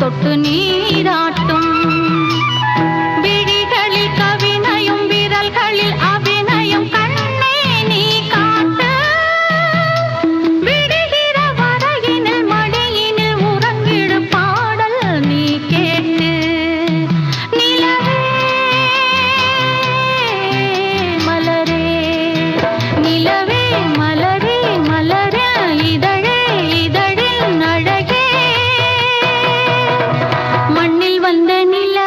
తొట్టు నీరా வந்த நில